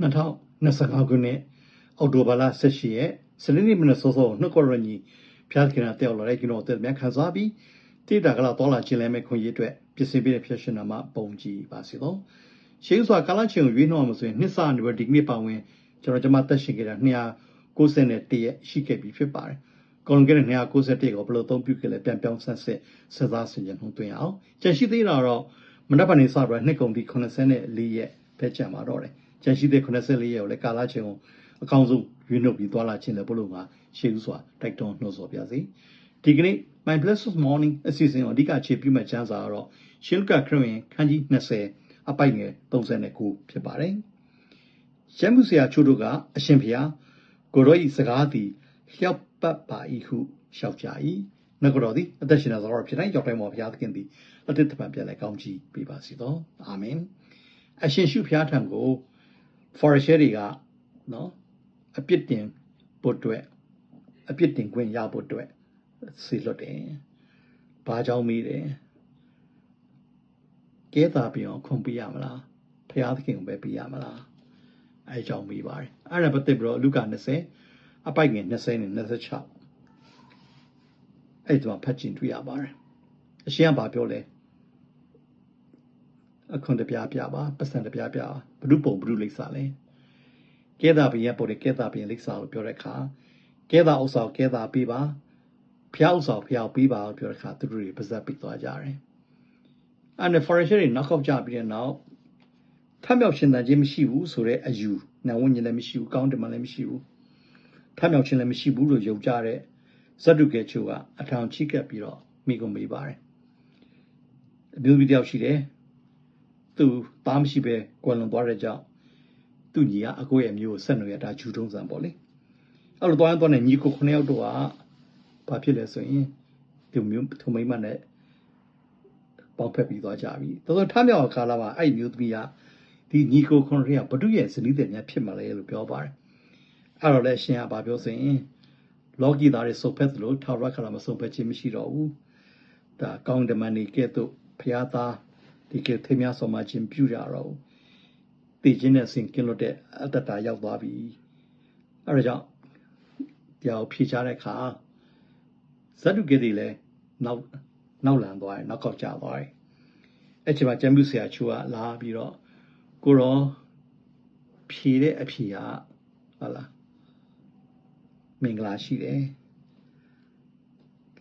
2025ခုနှစ်အောက်တိုဘာလ18ရက်စနေနေ့မနက်စောစောနှစ်ကောရညီဖျားခင်တာတက်လာတဲ့ကျွန်တော်တက်မြခန်းစားပြီးတိတာကလာတော်လာခြင်းလဲမဲ့ခွင့်ရအတွက်ပြင်ဆင်ပေးတဲ့ဖြစ်ရှင်နာမှာပုံကြည့်ပါစေတော့ရှေးစွာကာလချင်းကိုရွေးနှောင်းမှာဆိုရင်နှစ်စနေပဲဒီကနေ့ပါဝင်ကျွန်တော်ကျွန်မတက်ရှိခဲ့တာ291ရက်ရှိခဲ့ပြီဖြစ်ပါတယ်ကော်လွန်ကဲတဲ့291ကိုဘယ်လိုသုံးပြုခဲ့လဲပြန်ပြောင်းဆက်ဆက်စဉ်းစားဆင်ခြင်နှုံးသွင်းအောင်ကြန့်ရှိသေးတာတော့မနက်ပိုင်းနေစပြီးနှစ်ကုန်ဒီ84ရက်ပဲကြံပါတော့တယ် ကြန့်ရှိသေး84ရက်ကိုလည်းကာလချင်းကိုအကောင်းဆုံးရွေးနှုတ်ပြီးသွားလာခြင်းလည်းဘလို့မှာရှေးဥစွာတိုက်တွန်းနှိုးဆော်ပြစေဒီကနေ့ My Blessed Morning အစီအစဉ်ကိုအဓိကအခြေပြုမဲ့ကျမ်းစာကတော့ရှေးကခရစ်ဝင်ခန်းကြီး20အပိုက်ငယ်39ဖြစ်ပါတယ်ရမှုဆရာချို့တို့ကအရှင်ဖျားကိုရောဤစကားသည်လျှောက်ပတ်ပါ၏ဟုလျှောက်ကြ၏နဂရောသည်အသက်ရှင်သောဖြစ်တိုင်းရောက်တိုင်းမှာဘုရားသခင်သည်အတိတ်တပံပြန်လဲကောင်းချီးပေးပါစေသောအာမင်အရှင်ရှုဖျားထံကို forest တွေကနော်အပြစ်တင်ဖို့အတွက်အပြစ်တင်ခွင့်ရဖို့အတွက်ဆီလွတ်တယ်။ဘာကြောင့်မေးတယ်။ကဲတာပြောင်းခွန်ပြရမလား။ဖျားသခင်ကိုပဲပြရမလား။အဲကြောင့်မေးပါတယ်။အဲ့ဒါပတ်သက်ပြီးတော့လူကာ20အပိုက်ငယ်20နဲ့26အဲ့ဒီမှာဖတ်ကျင်တွေ့ရပါတယ်။အရှင်ကဘာပြောလဲ။ အခွန်တပြားပြပါပတ်စံတပြားပြဘု து ပုံဘု து လိပ်စာလဲ။ကဲတာဘီရဲ့ပေါ်တဲ့ကဲတာဘီလိပ်စာလို့ပြောတဲ့အခါကဲတာဥစ္စာကဲတာပြီးပါဖျောက်ဥစ္စာဖျောက်ပြီးပါလို့ပြောတဲ့အခါသူတို့တွေပါဇက်ပြီးသွားကြတယ်။အဲ့ဒါ foreign တွေနောက်ောက်ကြပြီးတဲ့နောက်ထမြောက်ရှင်တန်ခြင်းမရှိဘူးဆိုတဲ့အယူနဝဉ္ဉလည်းမရှိဘူးကောင်းတယ်မှလည်းမရှိဘူးထမြောက်ခြင်းလည်းမရှိဘူးလို့ယုံကြတဲ့ဇတ်တုကဲချိုကအထောင်ချိကပ်ပြီးတော့မိကုန်မေးပါတယ်။အမျိုးသမီးတယောက်ရှိတယ်။ သူသားမရှိပဲကွယ်လွန်သွားတဲ့ကြောင့်သူ့ညီကအကိုရဲ့မျိုးကိုဆက်နွယ်ရတာဂျူတုံးဆန်ပေါ့လေအဲ့လိုသွားရင်သွားနေညီကိုခုနှစ်ယောက်တော့ကဘာဖြစ်လဲဆိုရင်ဒီမျိုးထုံမိမနဲ့ပေါက်ဖက်ပြီးသွားကြပြီတော်တော်ထားမြောက်ကာလာမှာအဲ့မျိုးသမီးကဒီညီကိုခုနှစ်ယောက်ဘဒုရဲ့ဇနီးတဲ့များဖြစ်မှာလေလို့ပြောပါတယ်အဲ့တော့လည်းရှင်ကဘာပြောဆိုရင်လောကီသားတွေစုပ်ဖက်သလိုထောက်ရခလာမစုပ်ဖက်ခြင်းမရှိတော့ဘူးဒါကောင်းတမန်နေကဲ့သို့ဖျားသား ဒီကဲထေများဆောင်မခြင်းပြုကြတော့တည်ခြင်းနဲ့ဆင်ကင်းလွတ်တဲ့အတ္တတာရောက်သွားပြီအဲဒါကြောင့်တရားကိုဖြေချတဲ့အခါဇတ်တုကေတွေလည်းနောက်နောက်လန်သွားတယ်နောက်ကောက်ကျသွားတယ်အဲ့ချိန်မှာကျမ်းပြုဆရာချိုးကလာပြီးတော့ကိုရောဖြေတဲ့အဖြေကဟုတ်လားမင်္ဂလာရှိတယ်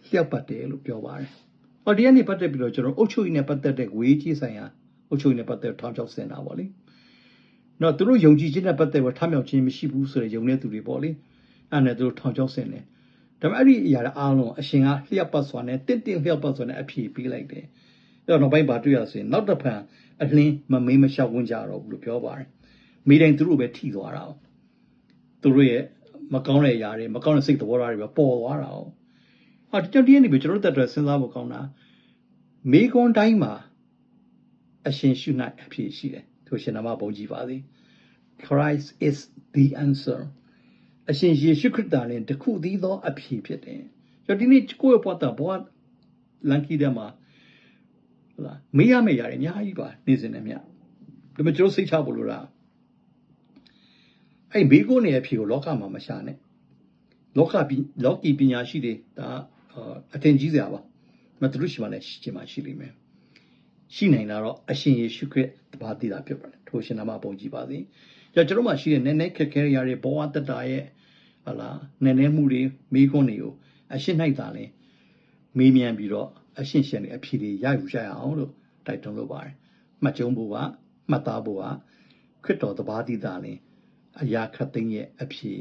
လျှောက်ပတ်တယ်လို့ပြောပါတယ်။ဟော ဒီကနေ့ပတ်သက်ပြီးတော့ကျွန်တော်အုတ်ချုပ်ကြီးနဲ့ပတ်သက်တဲ့ဝေးကြီးဆိုင်ရာအုတ်ချုပ်ကြီးနဲ့ပတ်သက်ထောင်ချောက်စင်တာပေါ့လေ။နော်သူတို့ယုံကြည်ခြင်းနဲ့ပတ်သက်ပြီးထမြောက်ခြင်းမရှိဘူးဆိုတဲ့ယုံတဲ့သူတွေပေါ့လေအဲ့နဲ့သူတို့ထောင်ချောက်ဆင်တယ်ဒါပေမဲ့အဲ့ဒီအရာတွေအားလုံးအရှင်ကလျှက်ပတ်စွာနဲ့တင့်တင့်လျှက်ပတ်စွာနဲ့အဖြေပေးလိုက်တယ်အဲ့တော့နောက်ပိုင်းဘာတွေ့ရဆိုရင်နောက်တစ်ဖန်အလင်းမမေးမလျှောက်ဝင်ကြတော့ဘူးလို့ပြောပါတယ်မိတိုင်းသူတို့ပဲထိသွားတာသူတို့ရဲ့မကောင်းတဲ့အရာတွေမကောင်းတဲ့စိတ်သဘောထားတွေပဲပေါ်သွားတာ ဟာဒီကြောင့်ဒီနေ့ပဲကျွန်တော်တို့တက်တဲ့စဉ်းစားဖို့ကောင်းတာမေကွန်တိုင်းမှာအရှင်ရှုနိုင်အဖြစ်ရှိတယ်ထိုရှင်နာမဘုန်းကြီးပါသည် Christ is the answer အရှင်ယေရှုခရစ်တော်နဲ့တခုတည်းသောအဖြေဖြစ်တယ်ကျွန်တော်ဒီနေ့ကိုယ့်ရဲ့ဘဝတာဘဝလန်ကီတဲ့မှာဟုတ်လားမေးရမယ့်ရတယ်အများကြီးပါနေစဉ်နဲ့မြတ်ဒါပေမဲ့ကျွန်တော်စိတ်ချဖို့လိုတာအဲ့ဘေးကိုနေအဖြေကိုလောကမှာမရှာနဲ့လောကပလောကီပညာရှိတွေဒါ အထင်ကြီးစရာပါမသူတို့ရှိမှလည်းရှိချင်မှရှိလိမ့်မယ်ရှိနိုင်တာတော့အရှင်ယေရှုခရစ်တပါးတည်တာဖြစ်ပါတယ်ထိုရှင်နာမပုံကြည်ပါစေကျွန်တော်တို့မှာရှိတဲ့နည်းနည်းခက်ခဲရတဲ့ဘဝတတရဲ့ဟလာနည်းနည်းမှုတွေမိခွန်းတွေကိုအရှင်၌သာလဲမေးမြန်းပြီးတော့အရှင်ရှင်တွေအဖြေတွေရယူကြရအောင်လို့တိုက်တွန်းလိုပါတယ်မှတ်ကျုံဖို့ကမှတ်သားဖို့ကခရစ်တော်တပါးတည်တာလဲအရာခတ်သိမ်းရဲ့အဖြေ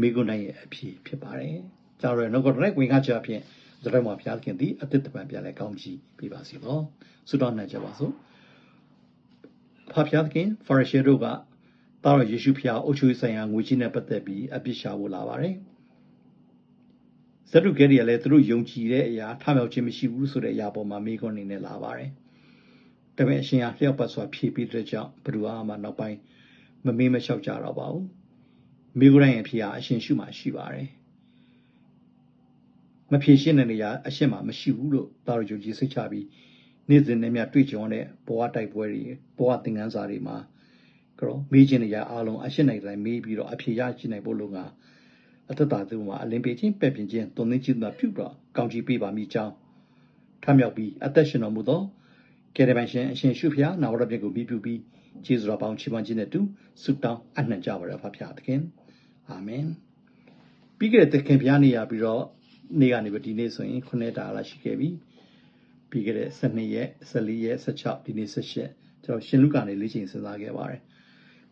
မိခွန်းတိုင်းရဲ့အဖြေဖြစ်ပါတယ် ကြောက်ရနောက်ကတည်းကဝင်ကားချအဖြစ်သရမဘုရားခင်သည်အသစ်တပံပြန်လဲကောင်းကြီးပြပါစီတော့ဆုတောင်းနိုင်ကြပါစို့ဖဖျားခင်ဖာရရှေတို့ကတာတော်ယေရှုဖျားအုပ်ချုပ်ဆိုင်ရာငွေကြီးနဲ့ပတ်သက်ပြီးအပြစ်ရှာဖို့လာပါတယ်ဇဒုကဲရီကလည်းသူတို့ယုံကြည်တဲ့အရာထမြောက်ခြင်းမရှိဘူးဆိုတဲ့အရာပေါ်မှာမိခွန်းနေနဲ့လာပါတယ်ဒါပေမဲ့အရှင်ဟာလျှောက်ပတ်စွာဖြည့်ပြီးတဲ့ကြောင့်ဘ누구အားမှနောက်ပိုင်းမမေးမလျှောက်ကြတော့ပါဘူးမိခွန်းတိုင်းအဖြစ်ဟာအရှင်ရှုမှရှိပါတယ် မဖြေရှင်းတဲ့နေရာအရှင်းမှာမရှိဘူးလို့တာရယုံကြည်စိတ်ချပြီးနေ့စဉ်နဲ့မြတွေ့ကြုံတဲ့ဘဝတိုက်ပွဲတွေဘဝသင်ခန်းစာတွေမှာကြောမေးခြင်းတွေရအားလုံးအရှင်းနိုင်တိုင်းမေးပြီးတော့အဖြေရရှိနိုင်ဖို့လုံကအတ္တတာသူမှာအလင်းပေးခြင်းပဲ့ပြင်ခြင်းတုံသင်းခြင်းသာပြုတော့ကောင်းချီးပေးပါမိကြောင်းထမြောက်ပြီးအသက်ရှင်တော်မူသောကယ်ရပိုင်ရှင်အရှင်ရှုဖျားနာဝရပြည့်ကိုပြီးပြုပြီးကျေးဇူးတော်ပေါင်းချီးမွမ်းခြင်းနဲ့တူဆုတောင်းအနှံ့ကြပါရဖဖျားသခင်အာမင်ပြီးခဲ့တဲ့သခင်ဖျားနေရပြီးတော့ နေ့ကနေပြီးဒီနေ့ဆိုရင်ခုနှစ်တာလာရှိခဲ့ပြီပြီးခဲ့တဲ့12ရက်14ရက်16ဒီနေ့18ကျွန်တော်ရှင်လုကာနေလေးချိန်စဉ်းစားခဲ့ပါတယ်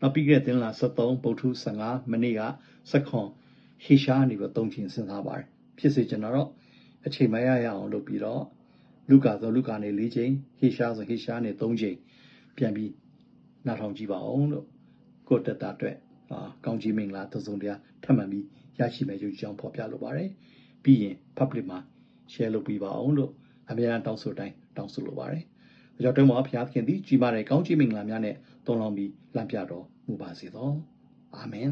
နောက်ပြီးခဲ့တဲ့သင်္လာ73ဗုဒ္ဓ15မနေ့က16ဟေရှာနေပြီးတော့3ချိန်စဉ်းစားပါတယ်ဖြစ်စေကျွန်တော်တော့အချိန်မရရအောင်လုပ်ပြီးတော့လုကာဆိုလုကာနေ၄ချိန်ဟေရှာဆိုဟေရှာနေ3ချိန်ပြန်ပြီးနားထောင်ကြည့်ပါအောင်လို့ကိုယ့်တက်တာအတွက်အာကောင်းချီးမင်္ဂလာသုံးစုံတရားထပ်မံပြီးရရှိမယ်ယုံကြည်ကြောင်းဖော်ပြလိုပါတယ် ပြီးရင် public မှာ share လုပ်ပေးပါအောင်လို့အများအားတောင်းဆိုတိုင်းတောင်းဆိုလိုပါတယ်ဒါကြောင့်တုံးမှာဘုရားသခင်သည်ကြီးမားတဲ့ကောင်းချီးမင်္ဂလာများနဲ့တုံးလောင်းပြီးလမ်းပြတော်မူပါစေသောအာမင်